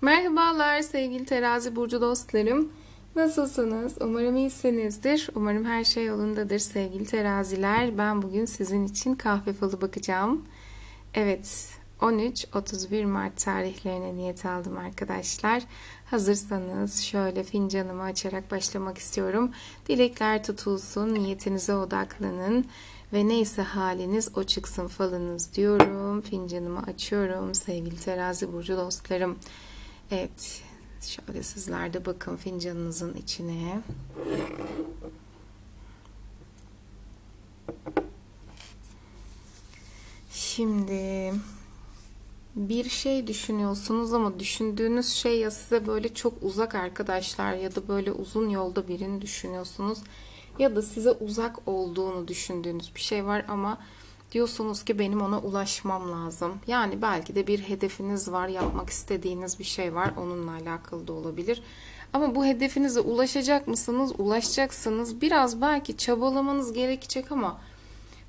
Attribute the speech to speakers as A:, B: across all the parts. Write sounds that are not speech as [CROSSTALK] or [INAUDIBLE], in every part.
A: Merhabalar sevgili terazi burcu dostlarım. Nasılsınız? Umarım iyisinizdir. Umarım her şey yolundadır sevgili teraziler. Ben bugün sizin için kahve falı bakacağım. Evet 13-31 Mart tarihlerine niyet aldım arkadaşlar. Hazırsanız şöyle fincanımı açarak başlamak istiyorum. Dilekler tutulsun, niyetinize odaklanın ve neyse haliniz o çıksın falınız diyorum. Fincanımı açıyorum sevgili terazi burcu dostlarım. Evet, şöyle sizler de bakın fincanınızın içine. Şimdi bir şey düşünüyorsunuz ama düşündüğünüz şey ya size böyle çok uzak arkadaşlar ya da böyle uzun yolda birini düşünüyorsunuz ya da size uzak olduğunu düşündüğünüz bir şey var ama diyorsunuz ki benim ona ulaşmam lazım. Yani belki de bir hedefiniz var, yapmak istediğiniz bir şey var, onunla alakalı da olabilir. Ama bu hedefinize ulaşacak mısınız? Ulaşacaksınız. Biraz belki çabalamanız gerekecek ama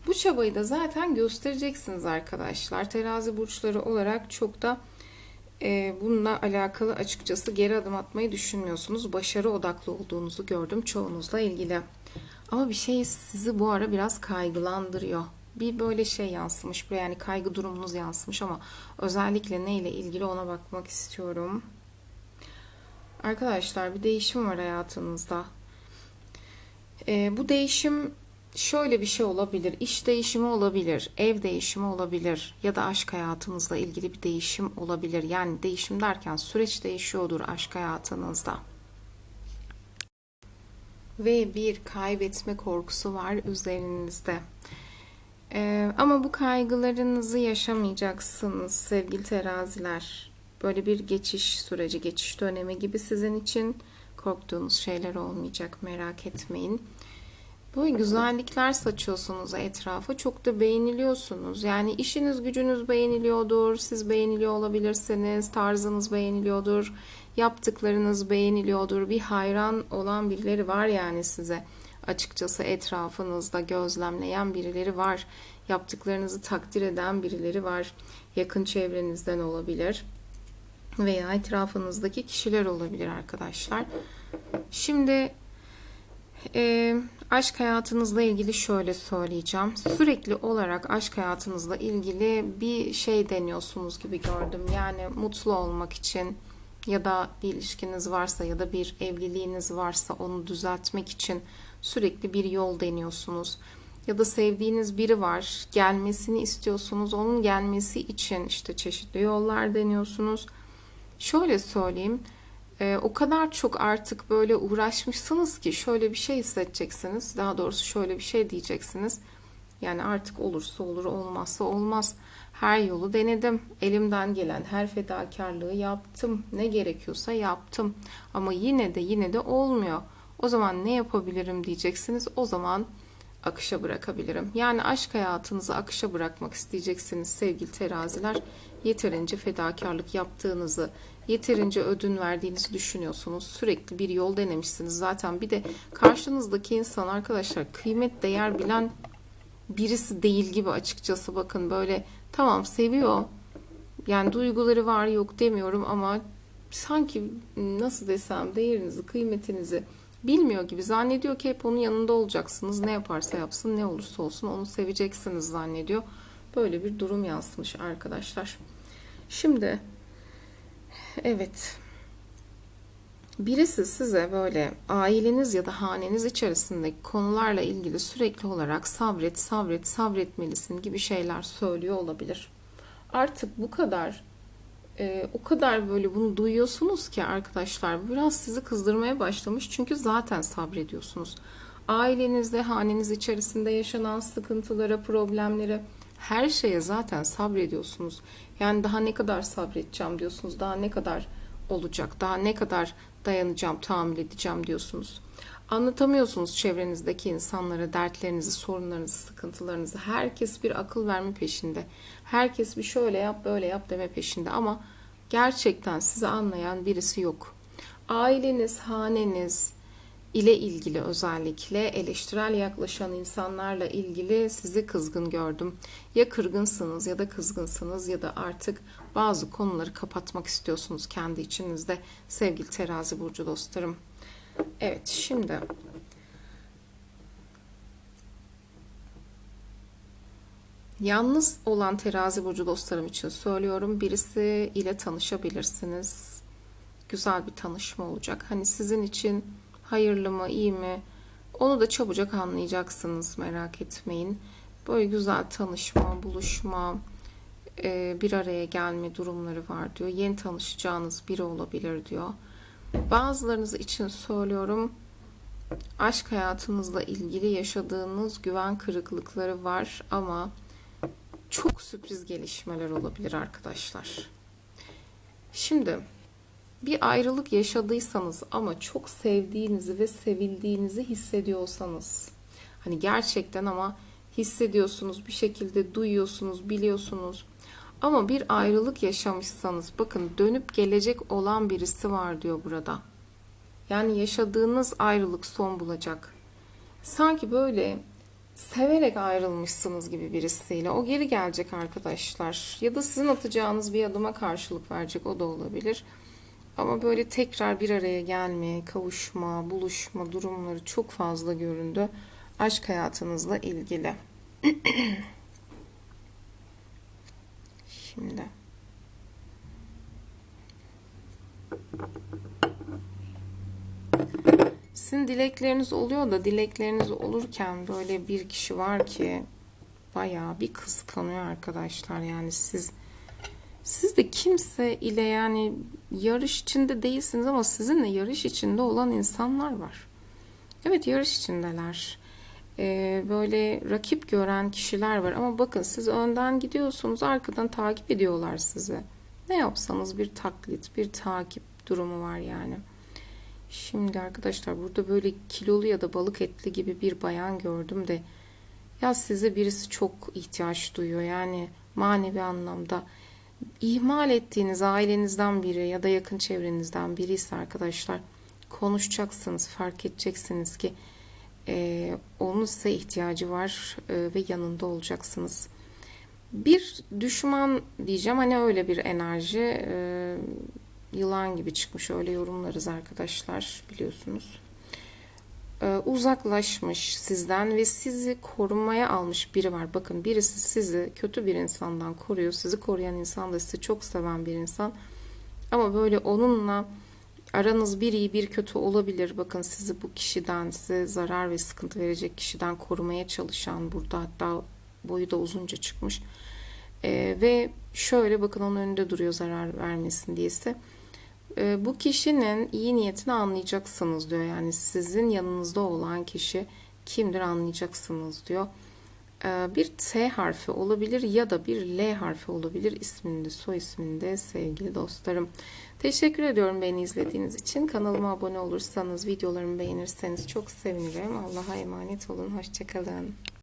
A: bu çabayı da zaten göstereceksiniz arkadaşlar. Terazi burçları olarak çok da e, bununla alakalı açıkçası geri adım atmayı düşünmüyorsunuz. Başarı odaklı olduğunuzu gördüm çoğunuzla ilgili. Ama bir şey sizi bu ara biraz kaygılandırıyor. Bir böyle şey yansımış buraya yani kaygı durumunuz yansımış ama özellikle neyle ilgili ona bakmak istiyorum. Arkadaşlar bir değişim var hayatınızda. E, bu değişim şöyle bir şey olabilir. İş değişimi olabilir, ev değişimi olabilir ya da aşk hayatınızla ilgili bir değişim olabilir. Yani değişim derken süreç değişiyordur aşk hayatınızda. Ve bir kaybetme korkusu var üzerinizde. Ee, ama bu kaygılarınızı yaşamayacaksınız sevgili teraziler. Böyle bir geçiş süreci, geçiş dönemi gibi sizin için korktuğunuz şeyler olmayacak merak etmeyin. Böyle güzellikler saçıyorsunuz etrafa. Çok da beğeniliyorsunuz. Yani işiniz gücünüz beğeniliyordur. Siz beğeniliyor olabilirsiniz. Tarzınız beğeniliyordur. Yaptıklarınız beğeniliyordur. Bir hayran olan birileri var yani size. Açıkçası etrafınızda gözlemleyen birileri var. Yaptıklarınızı takdir eden birileri var. Yakın çevrenizden olabilir. Veya etrafınızdaki kişiler olabilir arkadaşlar. Şimdi e, aşk hayatınızla ilgili şöyle söyleyeceğim. Sürekli olarak aşk hayatınızla ilgili bir şey deniyorsunuz gibi gördüm. Yani mutlu olmak için ya da bir ilişkiniz varsa ya da bir evliliğiniz varsa onu düzeltmek için sürekli bir yol deniyorsunuz. Ya da sevdiğiniz biri var, gelmesini istiyorsunuz. Onun gelmesi için işte çeşitli yollar deniyorsunuz. Şöyle söyleyeyim, e, o kadar çok artık böyle uğraşmışsınız ki şöyle bir şey hissedeceksiniz. Daha doğrusu şöyle bir şey diyeceksiniz. Yani artık olursa olur, olmazsa olmaz. Her yolu denedim. Elimden gelen her fedakarlığı yaptım. Ne gerekiyorsa yaptım. Ama yine de yine de olmuyor. O zaman ne yapabilirim diyeceksiniz. O zaman akışa bırakabilirim. Yani aşk hayatınızı akışa bırakmak isteyeceksiniz sevgili teraziler. Yeterince fedakarlık yaptığınızı, yeterince ödün verdiğinizi düşünüyorsunuz. Sürekli bir yol denemişsiniz. Zaten bir de karşınızdaki insan arkadaşlar kıymet değer bilen birisi değil gibi açıkçası bakın böyle tamam seviyor. Yani duyguları var yok demiyorum ama sanki nasıl desem değerinizi, kıymetinizi bilmiyor gibi zannediyor ki hep onun yanında olacaksınız. Ne yaparsa yapsın, ne olursa olsun onu seveceksiniz zannediyor. Böyle bir durum yansımış arkadaşlar. Şimdi evet birisi size böyle aileniz ya da haneniz içerisindeki konularla ilgili sürekli olarak sabret, sabret, sabretmelisin gibi şeyler söylüyor olabilir. Artık bu kadar e, o kadar böyle bunu duyuyorsunuz ki arkadaşlar biraz sizi kızdırmaya başlamış çünkü zaten sabrediyorsunuz. Ailenizde, haneniz içerisinde yaşanan sıkıntılara, problemlere her şeye zaten sabrediyorsunuz. Yani daha ne kadar sabredeceğim diyorsunuz. Daha ne kadar olacak? Daha ne kadar dayanacağım, tahammül edeceğim diyorsunuz. Anlatamıyorsunuz çevrenizdeki insanlara dertlerinizi, sorunlarınızı, sıkıntılarınızı. Herkes bir akıl verme peşinde. Herkes bir şöyle yap, böyle yap deme peşinde ama gerçekten sizi anlayan birisi yok. Aileniz, haneniz, ile ilgili özellikle eleştirel yaklaşan insanlarla ilgili sizi kızgın gördüm. Ya kırgınsınız ya da kızgınsınız ya da artık bazı konuları kapatmak istiyorsunuz kendi içinizde sevgili terazi burcu dostlarım. Evet şimdi Yalnız olan terazi burcu dostlarım için söylüyorum. Birisi ile tanışabilirsiniz. Güzel bir tanışma olacak. Hani sizin için hayırlı mı, iyi mi? Onu da çabucak anlayacaksınız. Merak etmeyin. Böyle güzel tanışma, buluşma, e, bir araya gelme durumları var diyor. Yeni tanışacağınız biri olabilir diyor. Bazılarınız için söylüyorum. Aşk hayatınızla ilgili yaşadığınız güven kırıklıkları var ama çok sürpriz gelişmeler olabilir arkadaşlar. Şimdi bir ayrılık yaşadıysanız ama çok sevdiğinizi ve sevildiğinizi hissediyorsanız hani gerçekten ama hissediyorsunuz bir şekilde duyuyorsunuz biliyorsunuz ama bir ayrılık yaşamışsanız bakın dönüp gelecek olan birisi var diyor burada. Yani yaşadığınız ayrılık son bulacak. Sanki böyle severek ayrılmışsınız gibi birisiyle. O geri gelecek arkadaşlar. Ya da sizin atacağınız bir adıma karşılık verecek o da olabilir. Ama böyle tekrar bir araya gelme, kavuşma, buluşma durumları çok fazla göründü. Aşk hayatınızla ilgili. [CLEARS THROAT] Şimdi. Sizin dilekleriniz oluyor da dilekleriniz olurken böyle bir kişi var ki bayağı bir kıskanıyor arkadaşlar. Yani siz siz de kimse ile yani yarış içinde değilsiniz ama sizinle yarış içinde olan insanlar var. Evet yarış içindeler. Ee, böyle rakip gören kişiler var ama bakın siz önden gidiyorsunuz arkadan takip ediyorlar sizi. Ne yapsanız bir taklit, bir takip durumu var yani. Şimdi arkadaşlar burada böyle kilolu ya da balık etli gibi bir bayan gördüm de ya size birisi çok ihtiyaç duyuyor yani manevi anlamda ihmal ettiğiniz ailenizden biri ya da yakın çevrenizden biri ise arkadaşlar konuşacaksınız fark edeceksiniz ki e, onun size ihtiyacı var e, ve yanında olacaksınız. Bir düşman diyeceğim hani öyle bir enerji e, yılan gibi çıkmış öyle yorumlarız arkadaşlar biliyorsunuz. Ee, uzaklaşmış sizden ve sizi korumaya almış biri var. Bakın birisi sizi kötü bir insandan koruyor. Sizi koruyan insan da sizi çok seven bir insan. Ama böyle onunla aranız bir iyi bir kötü olabilir. Bakın sizi bu kişiden, size zarar ve sıkıntı verecek kişiden korumaya çalışan burada hatta boyu da uzunca çıkmış. Ee, ve şöyle bakın onun önünde duruyor zarar vermesin diyesi. Ee, bu kişinin iyi niyetini anlayacaksınız diyor. Yani sizin yanınızda olan kişi kimdir anlayacaksınız diyor. Ee, bir T harfi olabilir ya da bir L harfi olabilir isminde, soy isminde sevgili dostlarım. Teşekkür ediyorum beni izlediğiniz için. Kanalıma abone olursanız, videolarımı beğenirseniz çok sevinirim. Allah'a emanet olun. Hoşçakalın.